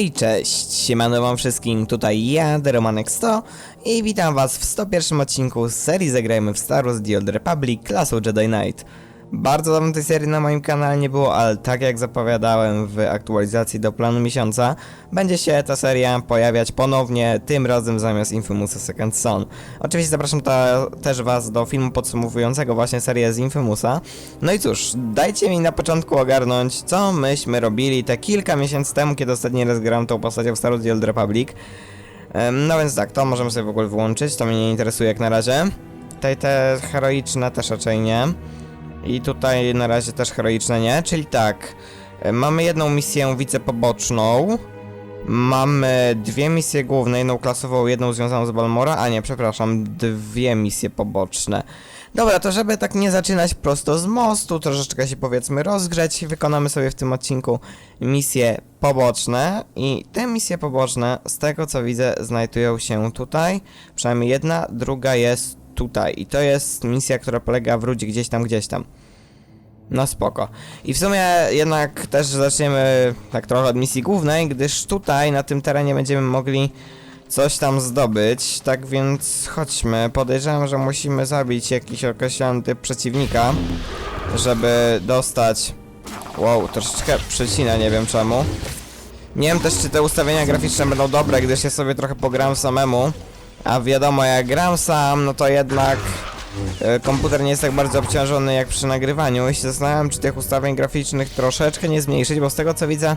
Hej, cześć! Siemano wam wszystkim, tutaj ja, Deromanek100 i witam was w 101 odcinku z serii Zagrajmy w Star Wars The Old Republic klasą Jedi Knight. Bardzo dawno tej serii na moim kanale nie było, ale tak jak zapowiadałem w aktualizacji do planu miesiąca, będzie się ta seria pojawiać ponownie, tym razem zamiast Infamousa Second Son. Oczywiście zapraszam ta, też was do filmu podsumowującego właśnie serię z Infamousa. No i cóż, dajcie mi na początku ogarnąć, co myśmy robili te kilka miesięcy temu, kiedy ostatni raz grałem tą postacią w Star Wars The Old Republic. No więc tak, to możemy sobie w ogóle wyłączyć, to mnie nie interesuje jak na razie. Tutaj te heroiczne też raczej nie. I tutaj na razie też heroiczne nie, czyli tak. e, Mamy jedną misję wicepoboczną. Mamy dwie misje główne, jedną klasową, jedną związaną z Balmora, a nie, przepraszam, dwie misje poboczne. Dobra, to żeby tak nie zaczynać prosto z mostu, troszeczkę się powiedzmy rozgrzeć, wykonamy sobie w tym odcinku misje poboczne i te misje poboczne, z tego co widzę, znajdują się tutaj, przynajmniej jedna, druga jest tutaj i to jest misja, która polega wróć gdzieś tam, gdzieś tam. No spoko. I w sumie jednak też zaczniemy tak trochę od misji głównej, gdyż tutaj na tym terenie będziemy mogli coś tam zdobyć, tak więc chodźmy. Podejrzewam, że musimy zabić jakiś określony typ przeciwnika, żeby dostać... Wow, troszeczkę przecina, nie wiem czemu. Nie wiem też, czy te ustawienia graficzne będą dobre, gdyż ja sobie trochę pogram samemu. A wiadomo, jak gram sam, no to jednak e, komputer nie jest tak bardzo obciążony jak przy nagrywaniu. I się zastanawiam, czy tych ustawień graficznych troszeczkę nie zmniejszyć, bo z tego co widzę,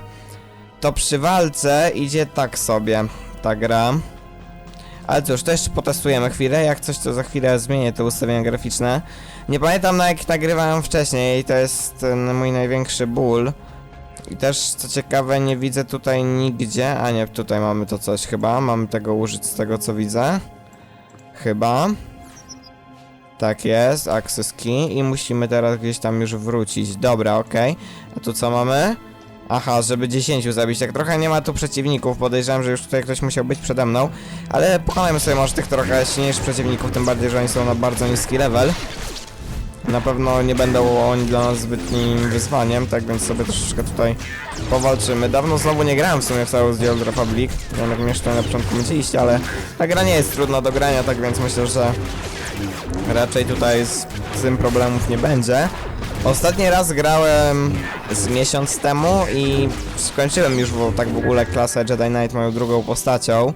to przy walce idzie tak sobie ta gra. Ale cóż, to jeszcze potestujemy chwilę. Jak coś, to za chwilę zmienię te ustawienia graficzne. Nie pamiętam na jak nagrywałem wcześniej to jest mój największy ból. I też, co ciekawe, nie widzę tutaj nigdzie. A nie, tutaj mamy to coś chyba. Mamy tego użyć z tego, co widzę. Chyba. Tak jest, access key. I musimy teraz gdzieś tam już wrócić. Dobra, okej. A tu co mamy? Aha, żeby 10 zabić. Tak trochę nie ma tu przeciwników. Podejrzewam, że już tutaj ktoś musiał być przede mną. Ale pokonajmy sobie może tych trochę silniejszych przeciwników, tym bardziej, że oni są na bardzo niski level. Na pewno nie będą oni dla nas zbytnim wyzwaniem, tak więc sobie troszeczkę tutaj powalczymy. Dawno znowu nie grałem w sumie w Star The Old Republic. Jak jeszcze na początku myśleliście, ale ta gra nie jest trudna do grania, tak więc myślę, że raczej tutaj z, z tym problemów nie będzie. Ostatni raz grałem z miesiąc temu i skończyłem już w, tak w ogóle klasę Jedi Knight moją drugą postacią.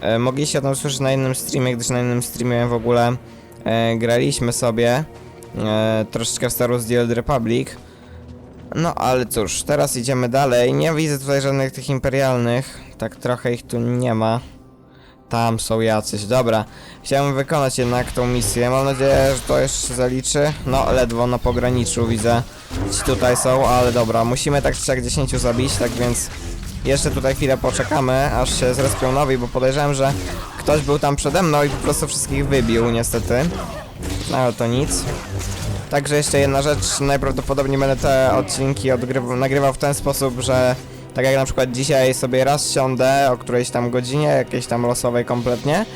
E, mogliście o tym słyszeć na innym streamie, gdyż na innym streamie w ogóle e, graliśmy sobie e, troszeczkę w Star Wars The Old Republic. No ale cóż, teraz idziemy dalej. Nie widzę tutaj żadnych tych imperialnych. Tak trochę ich tu nie ma. Tam są jacyś. Dobra. Chciałem wykonać jednak tą misję. Mam nadzieję, że to jeszcze zaliczy. No, ledwo na pograniczu widzę. Ci tutaj są, ale dobra. Musimy tak czy siak 10 zabić, tak więc jeszcze tutaj chwilę poczekamy, aż się zrespią nowi, bo podejrzewam, że ktoś był tam przede mną i po prostu wszystkich wybił, niestety. No, ale to nic. Także jeszcze jedna rzecz, najprawdopodobniej będę te odcinki nagrywał w ten sposób, że tak jak na przykład dzisiaj sobie raz siądę o którejś tam godzinie, jakiejś tam losowej kompletnie,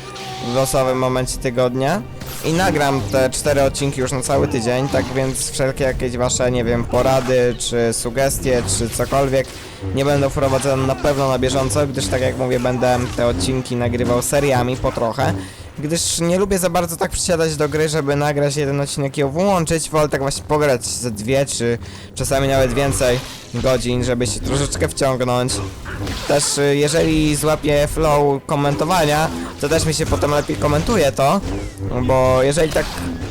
w losowym momencie tygodnia i nagram te cztery odcinki już na cały tydzień, tak więc wszelkie jakieś wasze, nie wiem, porady, czy sugestie, czy cokolwiek nie będą wprowadzone na pewno na bieżąco, gdyż tak jak mówię, będę te odcinki nagrywał seriami po trochę gdyż nie lubię za bardzo tak przysiadać do gry, żeby nagrać jeden odcinek i ją wyłączyć, wolę tak właśnie pograć ze dwie, czy czasami nawet więcej godzin, żeby się troszeczkę wciągnąć. Też y, jeżeli złapię flow komentowania, to też mi się potem lepiej komentuje to, bo jeżeli tak,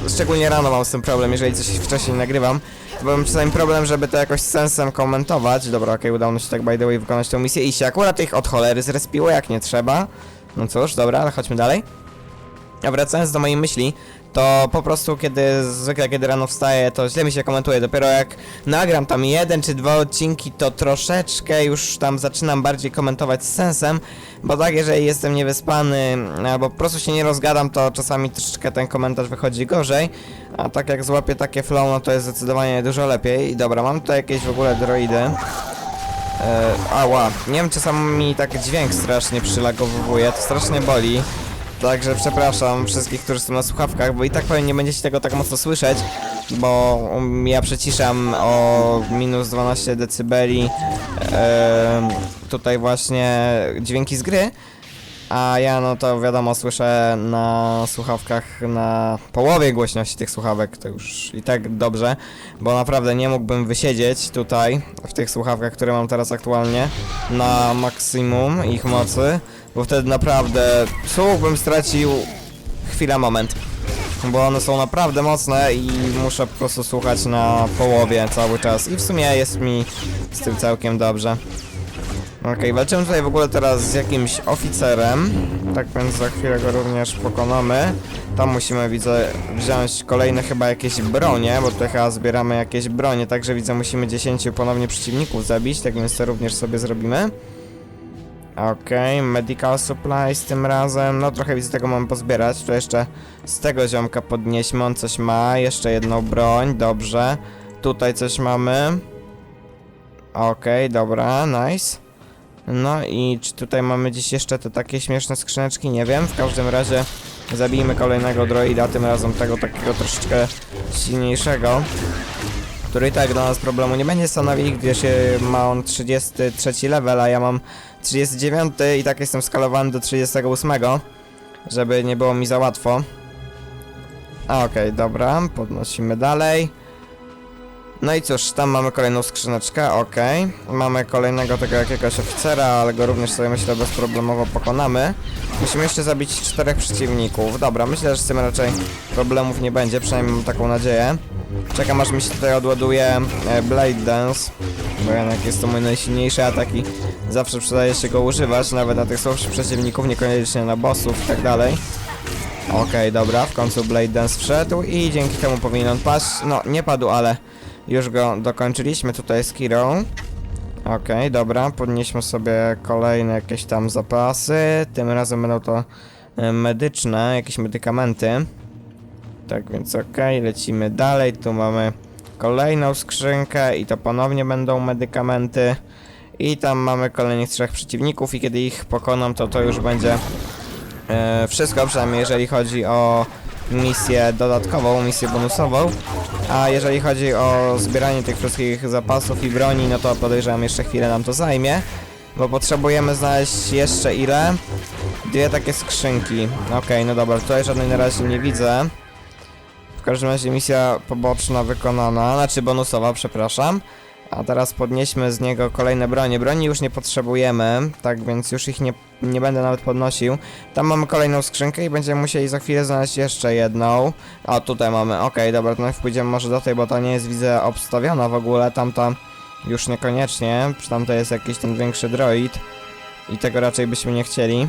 szczególnie rano mam z tym problem, jeżeli coś wcześniej nagrywam, to mam czasami problem, żeby to jakoś sensem komentować. Dobra, okej, udało mi się tak by the way wykonać tę misję i się akurat ich od cholery zrespiło, jak nie trzeba. No cóż, dobra, ale chodźmy dalej. A wracając do mojej myśli, to po prostu kiedy zwykle kiedy rano wstaję, to źle mi się komentuje. Dopiero jak nagram tam jeden czy dwa odcinki, to troszeczkę już tam zaczynam bardziej komentować z sensem, bo tak jeżeli jestem niewyspany albo po prostu się nie rozgadam, to czasami troszeczkę ten komentarz wychodzi gorzej. A tak jak złapię takie flow, no to jest zdecydowanie dużo lepiej. I dobra, mam tutaj jakieś w ogóle droidy. E, ała, nie wiem czasami mi tak dźwięk strasznie przylagowuje, to strasznie boli. Także przepraszam wszystkich, którzy są na słuchawkach, bo i tak pewnie nie będziecie tego tak mocno słyszeć, bo um, ja przyciszam o minus 12 decybeli em, tutaj właśnie dźwięki z gry, a ja no to wiadomo słyszę na słuchawkach na połowie głośności tych słuchawek, to już i tak dobrze, bo naprawdę nie mógłbym wysiedzieć tutaj w tych słuchawkach, które mam teraz aktualnie na maksimum ich mocy, bo wtedy naprawdę słuch bym stracił chwila, moment. Bo one są naprawdę mocne i muszę po prostu słuchać na połowie cały czas i w sumie jest mi z tym całkiem dobrze. Okej, walczymy tutaj w ogóle teraz z jakimś oficerem, tak więc za chwilę go również pokonamy. Tam musimy, widzę, wziąć kolejne chyba jakieś bronie, bo tutaj chyba zbieramy jakieś bronie, także widzę, musimy 10 ponownie przeciwników zabić, tak więc to również sobie zrobimy. Okej, medical supplies tym razem, no trochę widzę tego mam pozbierać, tu jeszcze z tego ziomka podnieśmy, on coś ma, jeszcze jedną broń, dobrze. Tutaj coś mamy. Okej, dobra, nice. No i czy tutaj mamy gdzieś jeszcze te takie śmieszne skrzyneczki? Nie wiem. W każdym razie zabijmy kolejnego droida, tym razem tego takiego troszeczkę silniejszego. Który i tak dla nas problemu nie będzie stanowił, gdyż się ma on 33 level, a ja mam 39 i tak jestem skalowany do 38, żeby nie było mi za łatwo. Okej, dobra, podnosimy dalej. No i cóż, tam mamy kolejną skrzyneczkę, okej. Mamy kolejnego tego jakiegoś oficera, ale go również sobie myślę bezproblemowo pokonamy. Musimy jeszcze zabić czterech przeciwników. Dobra, myślę, że z tym raczej problemów nie będzie, przynajmniej mam taką nadzieję. Czekam aż mi się tutaj odładuje e, Blade Dance, bo jednak jest to mój najsilniejszy atak i zawsze przydaje się go używać, nawet na tych słabszych przeciwników, niekoniecznie na bossów i tak dalej. Okej, dobra, w końcu Blade Dance wszedł i dzięki temu powinien on paść. No, nie padł, ale już go dokończyliśmy tutaj z Kirą. Okej, dobra, podnieśmy sobie kolejne jakieś tam zapasy. Tym razem będą to e, medyczne, jakieś medykamenty. Tak więc okej, lecimy dalej. Tu mamy kolejną skrzynkę i to ponownie będą medykamenty. I tam mamy kolejnych trzech przeciwników i kiedy ich pokonam, to to już będzie e, wszystko, przynajmniej jeżeli chodzi o misję dodatkową, misję bonusową. A jeżeli chodzi o zbieranie tych wszystkich zapasów i broni, no to podejrzewam jeszcze chwilę nam to zajmie. Bo potrzebujemy znaleźć jeszcze ile? Dwie takie skrzynki. Okej, no dobra, tutaj żadnej na razie nie widzę. W każdym razie misja poboczna wykonana, znaczy bonusowa, przepraszam. A teraz podnieśmy z niego kolejne bronie. Broni już nie potrzebujemy, tak więc już ich nie, nie będę nawet podnosił. Tam mamy kolejną skrzynkę i będziemy musieli za chwilę znaleźć jeszcze jedną. A tutaj mamy, okej, dobra, to najpierw pójdziemy może do tej, bo ta nie jest widzę obstawiona w ogóle. Tamta już niekoniecznie, przy tamtej jest jakiś ten większy droid. I tego raczej byśmy nie chcieli.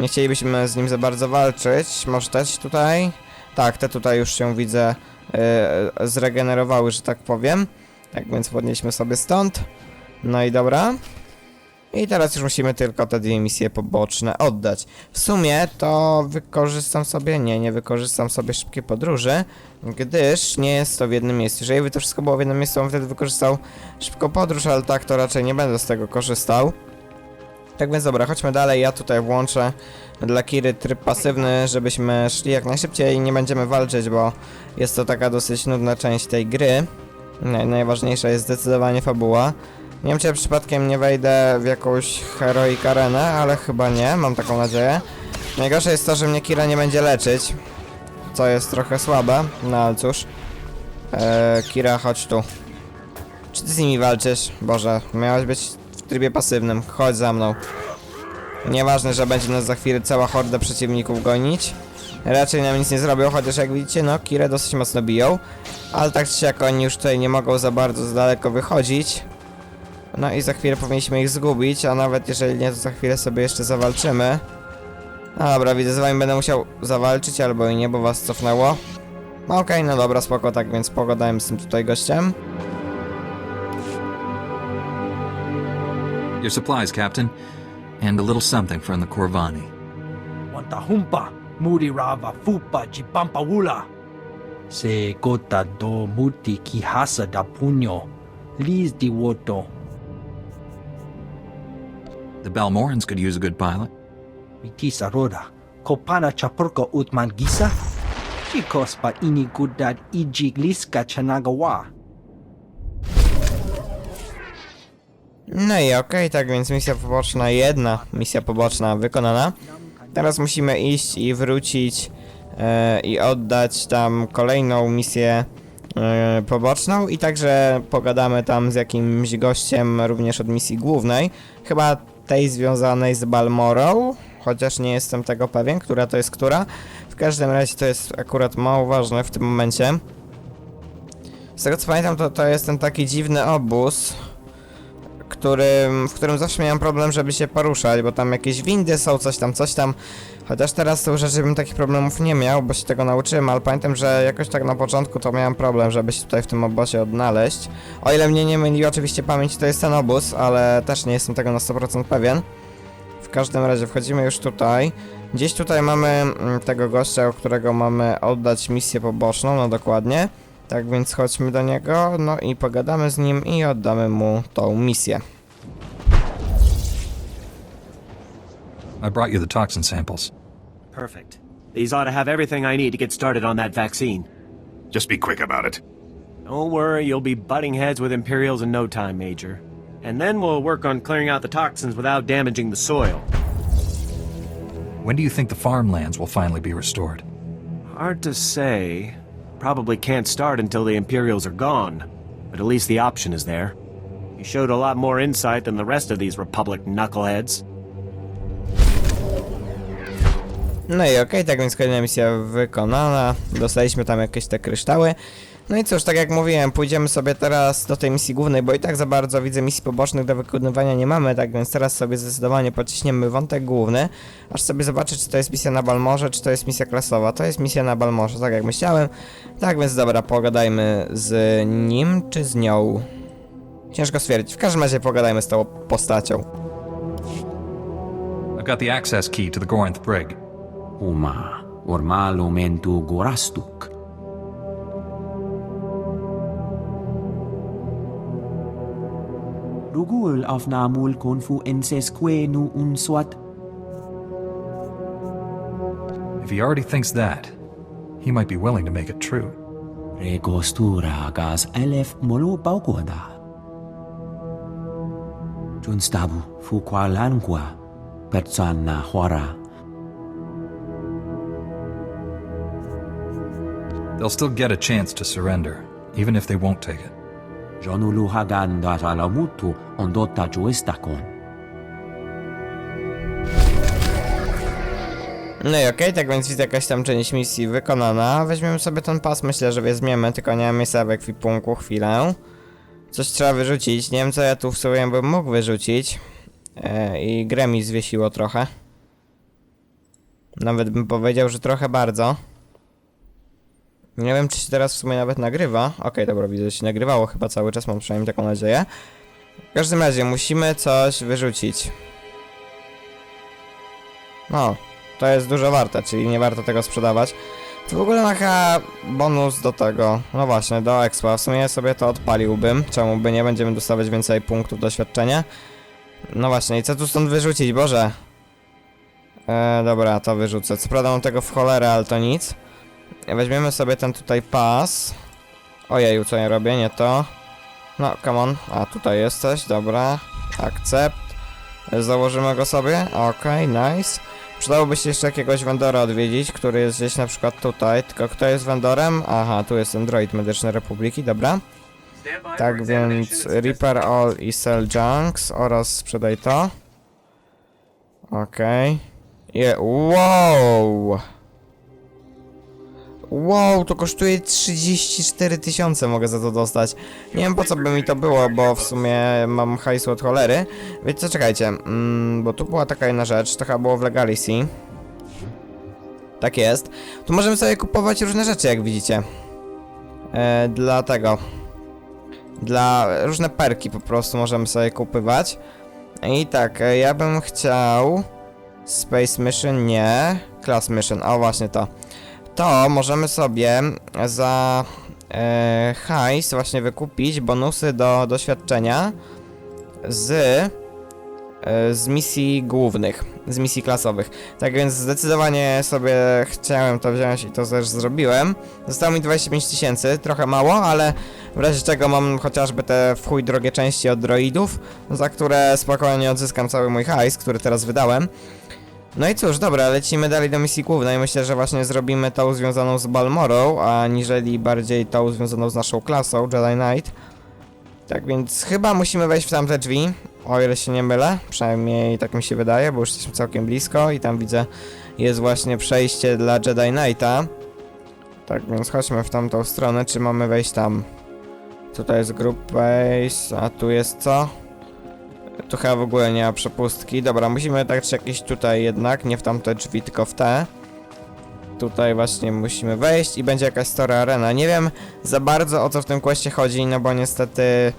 Nie chcielibyśmy z nim za bardzo walczyć. Może też tutaj? Tak, te tutaj już się widzę yy, zregenerowały, że tak powiem. Tak więc podnieśmy sobie stąd. No i dobra. I teraz już musimy tylko te dwie misje poboczne oddać. W sumie to wykorzystam sobie, nie, nie wykorzystam sobie szybkiej podróży, gdyż nie jest to w jednym miejscu. Jeżeli by to wszystko było w jednym miejscu, bym wtedy wykorzystał szybką podróż, ale tak to raczej nie będę z tego korzystał. Tak więc dobra, chodźmy dalej. Ja tutaj włączę dla Kiry tryb pasywny, żebyśmy szli jak najszybciej i nie będziemy walczyć, bo jest to taka dosyć nudna część tej gry. Naj, najważniejsza jest zdecydowanie fabuła. Nie wiem, czy ja przypadkiem nie wejdę w jakąś heroic arenę, ale chyba nie, mam taką nadzieję. Najgorsze jest to, że mnie Kira nie będzie leczyć, co jest trochę słabe, no ale cóż. Eee, Kira, chodź tu. Czy ty z nimi walczysz? Boże, miałaś być w trybie pasywnym, chodź za mną. Nieważne, że będzie nas za chwilę cała horda przeciwników gonić. Raczej nam nic nie zrobią, chociaż jak widzicie, no, Kirę dosyć mocno biją. Ale tak czy siak oni już tutaj nie mogą za bardzo z daleko wychodzić. No i za chwilę powinniśmy ich zgubić, a nawet jeżeli nie, to za chwilę sobie jeszcze zawalczymy. A dobra, widzę, z wami będę musiał zawalczyć albo i nie, bo was cofnęło. No Okej, no dobra, spoko, tak więc pogadałem z tym tutaj gościem. Your supplies, Captain, and a little something from the Corvani. Wantahumpa, Muri Rava Fupa Jipampawula. Se gota do muti kihasa da punyo. Liz di woto. The Balmorans could use a good pilot. Mitisa roda. kopana chapurko utman gisa? Chikos pa ini gudad ijigliska chanagawa. No i okej, tak więc misja poboczna, jedna misja poboczna wykonana. Teraz musimy iść i wrócić e, i oddać tam kolejną misję e, poboczną i także pogadamy tam z jakimś gościem również od misji głównej. Chyba tej związanej z Balmorą, chociaż nie jestem tego pewien, która to jest która. W każdym razie to jest akurat mało ważne w tym momencie. Z tego co pamiętam, to, to jest ten taki dziwny obóz, którym, w którym zawsze miałem problem, żeby się poruszać, bo tam jakieś windy są, coś tam, coś tam. Chociaż teraz już raczej bym takich problemów nie miał, bo się tego nauczyłem, ale pamiętam, że jakoś tak na początku to miałem problem, żeby się tutaj w tym obozie odnaleźć. O ile mnie nie myli oczywiście pamięć, to jest ten obóz, ale też nie jestem tego na 100% pewien. W każdym razie wchodzimy już tutaj. Gdzieś tutaj mamy mm, tego gościa, o którego mamy oddać misję poboczną, no dokładnie. Tak więc chodźmy do niego, no i pogadamy z nim i oddamy mu tą misję. I brought you the toxin samples. Perfect. These ought to have everything I need to get started on that vaccine. Just be quick about it. Don't worry, you'll be butting heads with Imperials in no time, Major. And then we'll work on clearing out the toxins without damaging the soil. When do you think the farmlands will finally be restored? Hard to say. Probably can't start until the Imperials are gone. But at least the option is there. You showed a lot more insight than the rest of these Republic knuckleheads. No i okej, tak więc kolejna misja wykonana. Dostaliśmy tam jakieś te kryształy. No i cóż, tak jak mówiłem, pójdziemy sobie teraz do tej misji głównej, bo i tak za bardzo widzę misji pobocznych do wykonywania nie mamy, tak więc teraz sobie zdecydowanie pociśniemy wątek główny, aż sobie zobaczę, czy to jest misja na Balmorze, czy to jest misja klasowa. To jest misja na Balmorze, tak jak myślałem. Tak więc dobra, pogadajmy z nim, czy z nią. Ciężko stwierdzić. W każdym razie pogadajmy z tą postacią. I've got the access key to the Gorinth brig. Uma, ormalo mentu gorastuk. Rugul afnamul konfu ensesquenu unswat If he already thinks that, he might be willing to make it true. recostura gas elef paucoda. Junstabu fu qualanqua, persanna huara. They'll still get a chance to surrender, even if they won't take it. Jonulu hagan datalamutu ondotta juestakon. No i okej, tak więc widzę jakaś tam część misji wykonana. Weźmiemy sobie ten pas, myślę, że weźmiemy, tylko nie mam miejsca w ekwipunku, chwilę. Coś trzeba wyrzucić, nie wiem co ja tu w sobie bym mógł wyrzucić. E, I grę zwiesiło trochę. Nawet bym powiedział, że trochę bardzo. Nie wiem, czy się teraz w sumie nawet nagrywa. Okej, dobra, widzę, że się nagrywało chyba cały czas, mam przynajmniej taką nadzieję. W każdym razie, musimy coś wyrzucić. No, to jest dużo warte, czyli nie warto tego sprzedawać. To w ogóle chyba bonus do tego, no właśnie, do expa. W sumie sobie to odpaliłbym, czemu by nie będziemy dostawać więcej punktów doświadczenia. No właśnie, i co tu stąd wyrzucić, Boże? E, dobra, to wyrzucę. Co prawda mam tego w cholerę, ale to nic. Weźmiemy sobie ten tutaj pas. Ojeju, co ja robię, nie to. No, come on. A, tutaj jesteś, dobra. Akcept. Założymy go sobie, okej, nice. Przydałoby się jeszcze jakiegoś vendora odwiedzić, który jest gdzieś na przykład tutaj. Tylko kto jest vendorem? Aha, tu jest ten droid Medycznej Republiki, dobra. Tak więc repair all i sell junks oraz sprzedaj to. Okej. Je, wow! Wow, to kosztuje 34 tysiące mogę za to dostać. Nie wiem po co by mi to było, bo w sumie mam hajsu od cholery. Wiecie co, czekajcie, mm, bo tu była taka jedna rzecz, to chyba było w Legacy. Tak jest. Tu możemy sobie kupować różne rzeczy, jak widzicie. E, dla tego. Dla różne perki po prostu możemy sobie kupywać. I tak, e, ja bym chciał... Space Mission, nie. Class Mission, o właśnie to to możemy sobie za e, hajs właśnie wykupić bonusy do doświadczenia z e, z misji głównych, z misji klasowych. Tak więc zdecydowanie sobie chciałem to wziąć i to też zrobiłem. Zostało mi 25 tysięcy, trochę mało, ale w razie czego mam chociażby te w chuj drogie części od droidów, za które spokojnie odzyskam cały mój hajs, który teraz wydałem. No i cóż, dobra, lecimy dalej do misji głównej. Myślę, że właśnie zrobimy tą związaną z Balmorą, aniżeli bardziej tą związaną z naszą klasą, Jedi Knight. Tak więc chyba musimy wejść w tamte drzwi, o ile się nie mylę. Przynajmniej tak mi się wydaje, bo już jesteśmy całkiem blisko i tam widzę jest właśnie przejście dla Jedi Knighta. Tak więc chodźmy w tamtą stronę, czy mamy wejść tam? Tutaj jest group base, a tu jest co? Tu chyba w ogóle nie ma przepustki. Dobra, musimy tak czy jakieś tutaj jednak, nie w tamte drzwi, tylko w te. Tutaj właśnie musimy wejść i będzie jakaś story arena. Nie wiem za bardzo o co w tym questie chodzi, no bo niestety...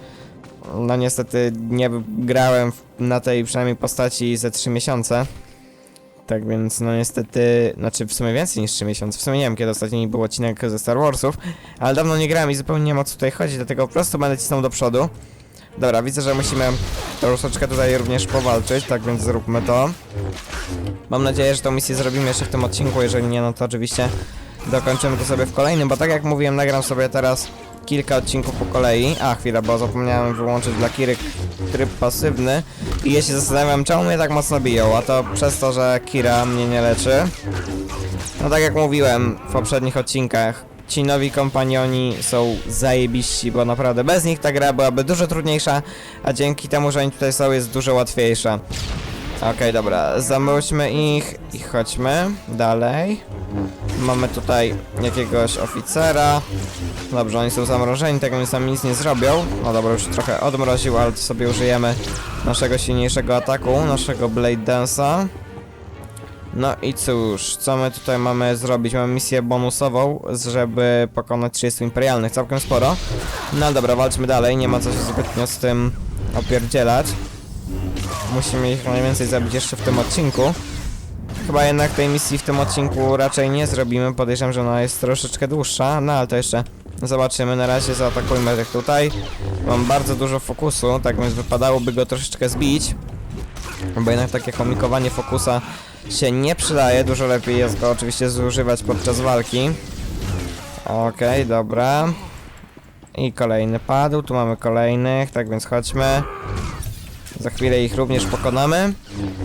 No niestety nie grałem na tej przynajmniej postaci ze 3 miesiące. Tak więc no niestety, znaczy w sumie więcej niż 3 miesiące. W sumie nie wiem kiedy ostatni był odcinek ze Star Warsów, ale dawno nie grałem i zupełnie nie wiem o co tutaj chodzi, dlatego po prostu będę cisnął do przodu. Dobra, widzę, że musimy troszeczkę tutaj również powalczyć, tak więc zróbmy to. Mam nadzieję, że tą misję zrobimy jeszcze w tym odcinku, jeżeli nie, no to oczywiście dokończymy to sobie w kolejnym, bo tak jak mówiłem, nagram sobie teraz kilka odcinków po kolei. A, chwila, bo zapomniałem wyłączyć dla Kiry tryb pasywny i ja się zastanawiam, czemu mnie tak mocno biją, a to przez to, że Kira mnie nie leczy. No tak jak mówiłem w poprzednich odcinkach, ci nowi kompanioni są zajebiści, bo naprawdę bez nich ta gra byłaby dużo trudniejsza, a dzięki temu, że oni tutaj są, jest dużo łatwiejsza. Okej, dobra, zamyślmy ich i chodźmy dalej. Mamy tutaj jakiegoś oficera. Dobrze, oni są zamrożeni, tego więc nam nic nie zrobią. No dobra, już trochę odmroził, ale to sobie użyjemy naszego silniejszego ataku, naszego Blade Dance'a. No i cóż, co my tutaj mamy zrobić? Mamy misję bonusową, żeby pokonać 30 imperialnych, całkiem sporo. No dobra, walczmy dalej, nie ma co się zbytnio z tym opierdzielać. Musimy ich najwięcej zabić jeszcze w tym odcinku. Chyba jednak tej misji w tym odcinku raczej nie zrobimy, podejrzewam, że ona jest troszeczkę dłuższa, no ale to jeszcze zobaczymy. Na razie zaatakujmy tych tutaj. Mam bardzo dużo fokusu, tak więc wypadałoby go troszeczkę zbić. Bo jednak takie komikowanie fokusa się nie przydaje, dużo lepiej jest go oczywiście zużywać podczas walki. Okej, dobra. I kolejny padł, tu mamy kolejnych, tak więc chodźmy. Za chwilę ich również pokonamy.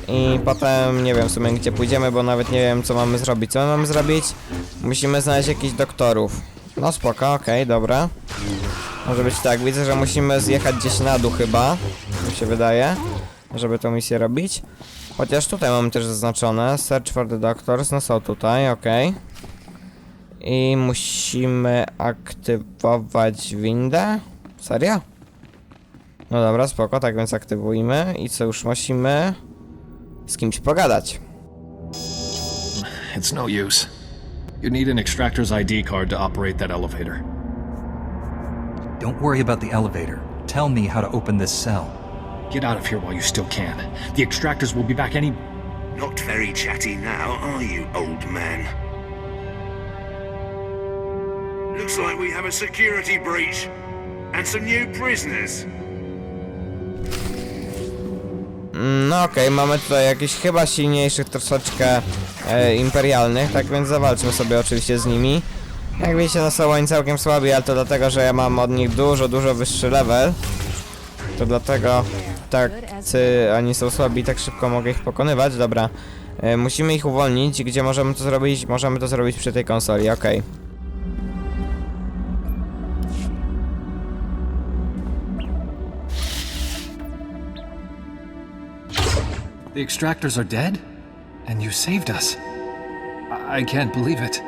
I potem nie wiem w sumie gdzie pójdziemy, bo nawet nie wiem co mamy zrobić. Co my mamy zrobić? Musimy znaleźć jakichś doktorów. No spoko, okej, dobra. Może być tak, widzę, że musimy zjechać gdzieś na dół chyba. Mi się wydaje, żeby tą misję robić. Chociaż tutaj mamy też zaznaczone. Search for the doctors, no są tutaj, okej. I musimy aktywować windę. Serio? No dobra, spoko, tak więc aktywujmy i co już musimy z kimś pogadać. It's no use. You need an extractor's ID card to operate that elevator. Don't worry about the elevator. Tell me how to open this cell. Get out of here while you still can. The extractors will be back any. Not very chatty now, are you, old man? Looks like we have a security breach and some new prisoners. No okej, mamy tutaj jakichś chyba silniejszych troszeczkę e, imperialnych, tak więc zawalczmy sobie oczywiście z nimi. Jak wiecie, no są oni całkiem słabi, ale to dlatego, że ja mam od nich dużo, dużo wyższy level. To dlatego takcy, oni są słabi tak szybko mogę ich pokonywać. Dobra, e, musimy ich uwolnić. Gdzie możemy to zrobić? Możemy to zrobić przy tej konsoli, okej. The extractors are dead? And you saved us. I, I can't believe it.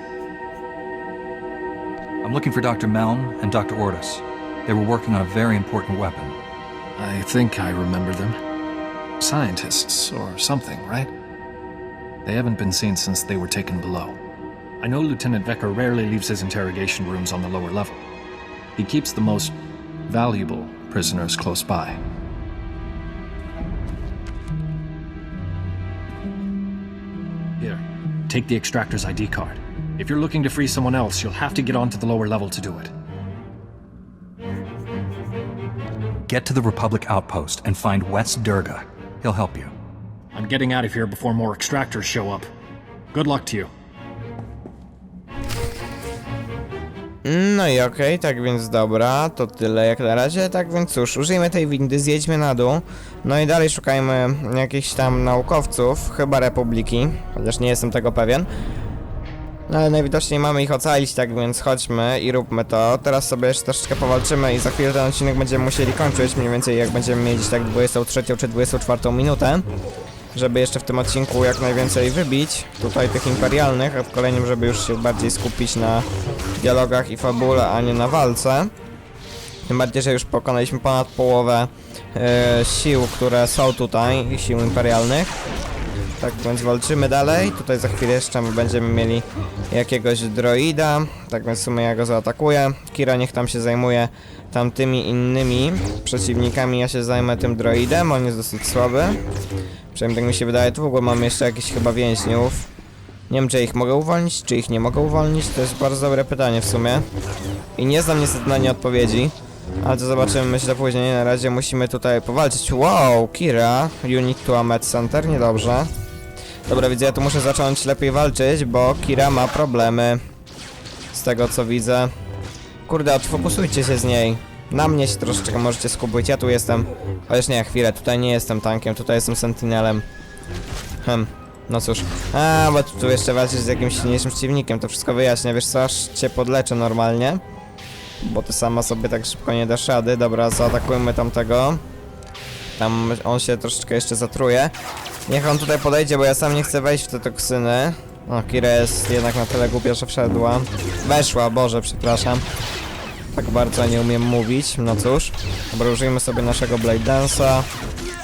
I'm looking for Dr. Malm and Dr. Ortis. They were working on a very important weapon. I think I remember them. Scientists or something, right? They haven't been seen since they were taken below. I know Lieutenant Vecker rarely leaves his interrogation rooms on the lower level. He keeps the most valuable prisoners close by. Here, take the extractor's ID card. If you're looking to free someone else, you'll have to get onto the lower level to do it. Get to the Republic outpost and find West Durga. He'll help you. I'm getting out of here before more extractors show up. Good luck to you. No i okej, tak więc dobra, to tyle jak na razie, tak więc cóż, użyjmy tej windy, zjedźmy na dół, no i dalej szukajmy jakichś tam naukowców, chyba Republiki, chociaż nie jestem tego pewien. No ale najwidoczniej mamy ich ocalić, tak więc chodźmy i róbmy to. Teraz sobie jeszcze troszeczkę powalczymy i za chwilę ten odcinek będziemy musieli kończyć, mniej więcej jak będziemy mieć tak 23 czy 24 minutę. Żeby jeszcze w tym odcinku jak najwięcej wybić, tutaj tych imperialnych, a w kolejnym, żeby już się bardziej skupić na dialogach i fabule, a nie na walce. Tym bardziej, że już pokonaliśmy ponad połowę e, sił, które są tutaj, sił imperialnych. Tak więc walczymy dalej. Tutaj za chwilę jeszcze będziemy mieli jakiegoś droida. Tak więc w sumie ja go zaatakuję. Kira niech tam się zajmuje tamtymi innymi przeciwnikami. Ja się zajmę tym droidem. On jest dosyć słaby. Przynajmniej tak mi się wydaje. Tu w ogóle mamy jeszcze jakichś chyba więźniów. Nie wiem, czy ich mogę uwolnić, czy ich nie mogę uwolnić. To jest bardzo dobre pytanie w sumie. I nie znam niestety na nie odpowiedzi. Ale to zobaczymy myślę później. Na razie musimy tutaj powalczyć. Wow, Kira. Unit to a med center. Niedobrze. Dobra, widzę, ja tu muszę zacząć lepiej walczyć, bo Kira ma problemy. Z tego co widzę. Kurde, odfokusujcie się z niej. Na mnie się troszeczkę możecie skupić. Ja tu jestem. Chociaż nie, chwilę, tutaj nie jestem tankiem, tutaj jestem sentinelem. Hm, no cóż. A, bo tu jeszcze walczysz z jakimś silniejszym przeciwnikiem, to wszystko wyjaśnia. Wiesz co, aż cię podleczę normalnie. Bo ty sama sobie tak szybko nie dasz rady. Dobra, zaatakujmy tamtego. Tam on się troszeczkę jeszcze zatruje. Niech on tutaj podejdzie, bo ja sam nie chcę wejść w te toksyny. O, Kira jest jednak na tyle głupia, że wszedła. Weszła, Boże, przepraszam. Tak bardzo nie umiem mówić, no cóż. Dobra, użyjmy sobie naszego Blade Dance'a.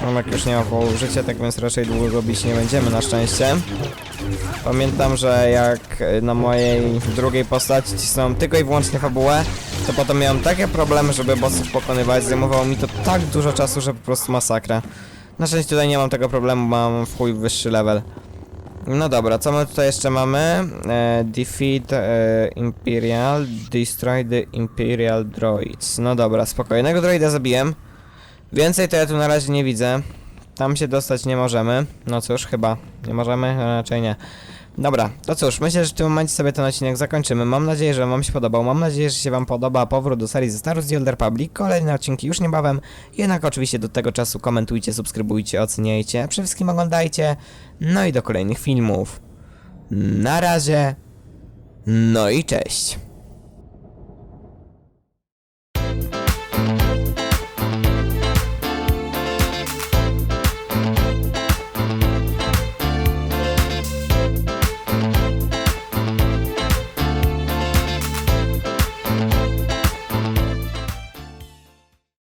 Tomek już nie ma połowu życia, tak więc raczej długo go bić nie będziemy na szczęście. Pamiętam, że jak na mojej drugiej postaci cisnąłem tylko i wyłącznie fabułę, to potem miałem takie problemy, żeby bossów pokonywać. Zajmowało mi to tak dużo czasu, że po prostu masakra. Na szczęście tutaj nie mam tego problemu, mam w chuj wyższy level. No dobra, co my tutaj jeszcze mamy? E, defeat e, Imperial, destroy the Imperial Droids. No dobra, spokojnego droida zabiłem. Więcej to ja tu na razie nie widzę. Tam się dostać nie możemy. No cóż, chyba nie możemy, raczej nie. Dobra, to cóż, myślę, że w tym momencie sobie ten odcinek zakończymy. Mam nadzieję, że wam się podobał. Mam nadzieję, że się wam podoba powrót do serii ze Star Wars The Old Republic. Kolejne odcinki już niebawem. Jednak oczywiście do tego czasu komentujcie, subskrybujcie, oceniajcie. Przede wszystkim oglądajcie. No i do kolejnych filmów. Na razie. No i cześć.